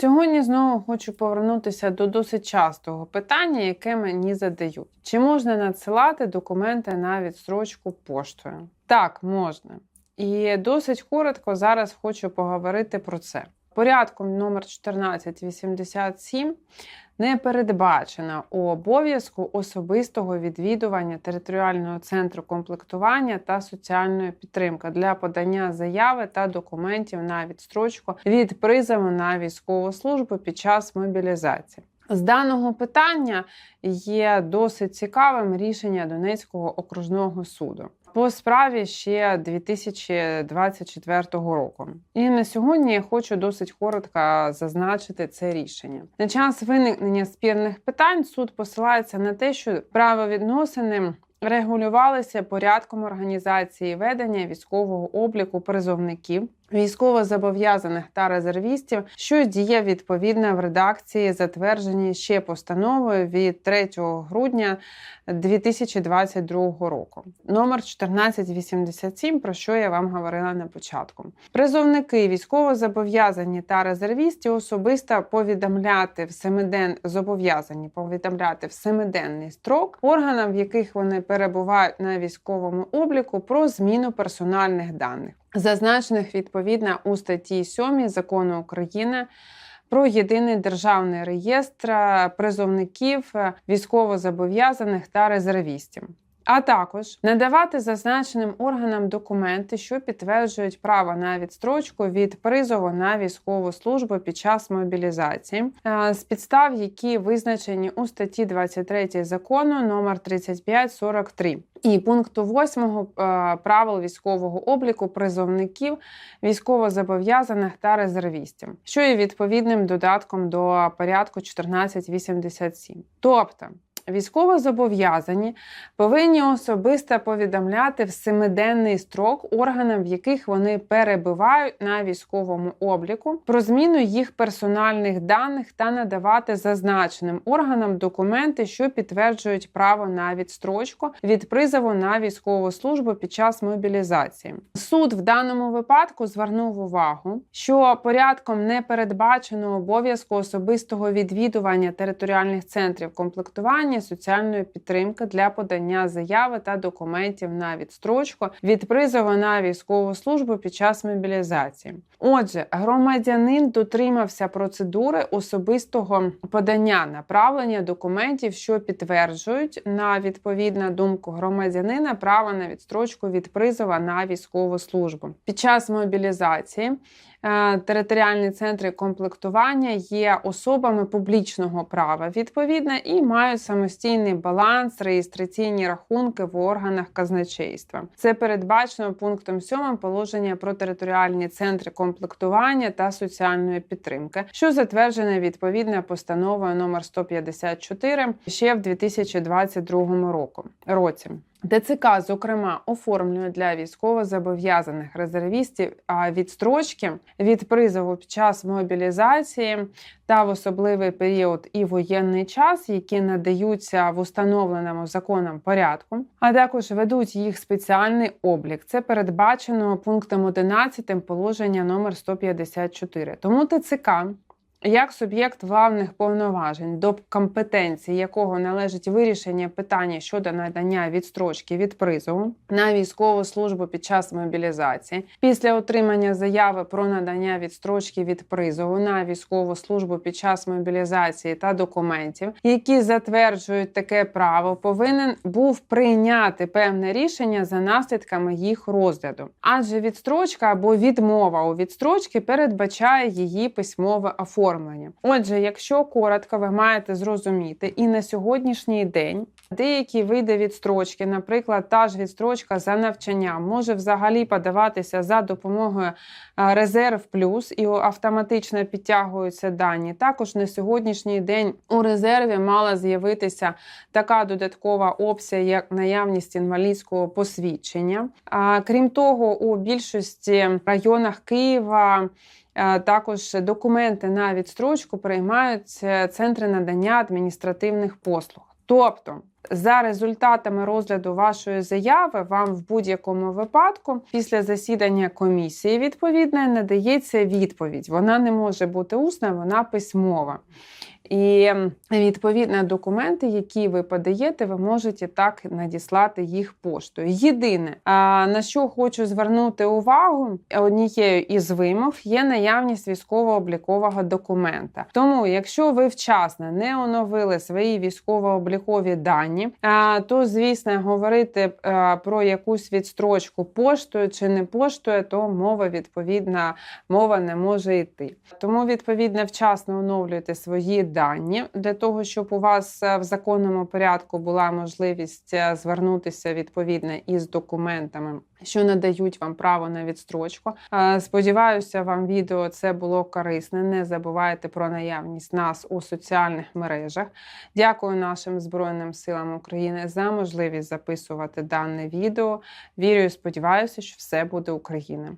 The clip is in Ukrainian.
Сьогодні знову хочу повернутися до досить частого питання, яке мені задають: чи можна надсилати документи на відстрочку поштою? Так, можна. І досить коротко зараз хочу поговорити про це. Порядком номер 1487 не передбачено у обов'язку особистого відвідування територіального центру комплектування та соціальної підтримки для подання заяви та документів на відстрочку від призову на військову службу під час мобілізації. З даного питання є досить цікавим рішення Донецького окружного суду по справі ще 2024 року. І на сьогодні я хочу досить коротко зазначити це рішення. На час виникнення спірних питань суд посилається на те, що правовідносини. Регулювалися порядком організації ведення військового обліку призовників, військовозобов'язаних та резервістів, що діє відповідно в редакції, затвердженій ще постановою від 3 грудня 2022 року. Номер 1487, про що я вам говорила на початку. Призовники військовозобов'язані та резервісті особисто повідомляти в семиден зобов'язані повідомляти в семиденний строк органам, в яких вони перебувають на військовому обліку, про зміну персональних даних зазначених відповідно у статті 7 закону України. Про єдиний державний реєстр призовників військовозобов'язаних та резервістів, а також надавати зазначеним органам документи, що підтверджують право на відстрочку від призову на військову службу під час мобілізації, з підстав, які визначені у статті 23 закону номер 3543 і пункту 8 правил військового обліку призовників військовозобов'язаних та резервістів, що є відповідним додатком до порядку 1487. Тобто Військовозобов'язані повинні особисто повідомляти в семиденний строк органам, в яких вони перебувають на військовому обліку, про зміну їх персональних даних та надавати зазначеним органам документи, що підтверджують право на відстрочку від призову на військову службу під час мобілізації. Суд в даному випадку звернув увагу, що порядком не передбачено обов'язку особистого відвідування територіальних центрів комплектування соціальної підтримки для подання заяви та документів на відстрочку від призову на військову службу під час мобілізації. Отже, громадянин дотримався процедури особистого подання направлення документів, що підтверджують на відповідну думку громадянина право на відстрочку від призова на військову службу під час мобілізації. Е, територіальні центри комплектування є особами публічного права відповідно і мають самостійний баланс, реєстраційні рахунки в органах казначейства. Це передбачено пунктом 7 положення про територіальні центри комплектування та соціальної підтримки, що затверджене відповідно постановою номер 154 ще в 2022 року році. ДЦК, зокрема, оформлює для військовозобов'язаних резервістів відстрочки від призову під час мобілізації та в особливий період і воєнний час, які надаються в установленому законом порядку, а також ведуть їх спеціальний облік. Це передбачено пунктом 11 положення номер 154. Тому ТЦК як суб'єкт главних повноважень, до компетенції якого належить вирішення питання щодо надання відстрочки від призову на військову службу під час мобілізації, після отримання заяви про надання відстрочки від призову на військову службу під час мобілізації та документів, які затверджують таке право, повинен був прийняти певне рішення за наслідками їх розгляду, адже відстрочка або відмова у відстрочці передбачає її письмове оформлення оформлення. Отже, якщо коротко, ви маєте зрозуміти, і на сьогоднішній день деякі види відстрочки, наприклад, та ж відстрочка за навчанням, може взагалі подаватися за допомогою резерв плюс і автоматично підтягуються дані. Також на сьогоднішній день у резерві мала з'явитися така додаткова опція, як наявність інвалідського посвідчення. Крім того, у більшості районах Києва. Е, також документи на відстрочку приймають центри надання адміністративних послуг. Тобто За результатами розгляду вашої заяви, вам в будь-якому випадку після засідання комісії відповідної надається відповідь. Вона не може бути усна, вона письмова. І відповідно документи, які ви подаєте, ви можете так надіслати їх поштою. Єдине, на що хочу звернути увагу, однією із вимог є наявність військово-облікового документа. Тому, якщо ви вчасно не оновили свої військово-облікові дані, то звісно говорити про якусь відстрочку поштою чи не поштою, то мова відповідна мова не може йти. Тому відповідно вчасно оновлюйте свої дані для того, щоб у вас е, в законному порядку була можливість е, звернутися відповідно із документами, що надають вам право на відстрочку. Е, Сподіваюся, вам відео це було корисне. Не забувайте про наявність нас у соціальних мережах. Дякую нашим Збройним силам України за можливість записувати дане відео. Вірю і сподіваюся, що все буде Україна.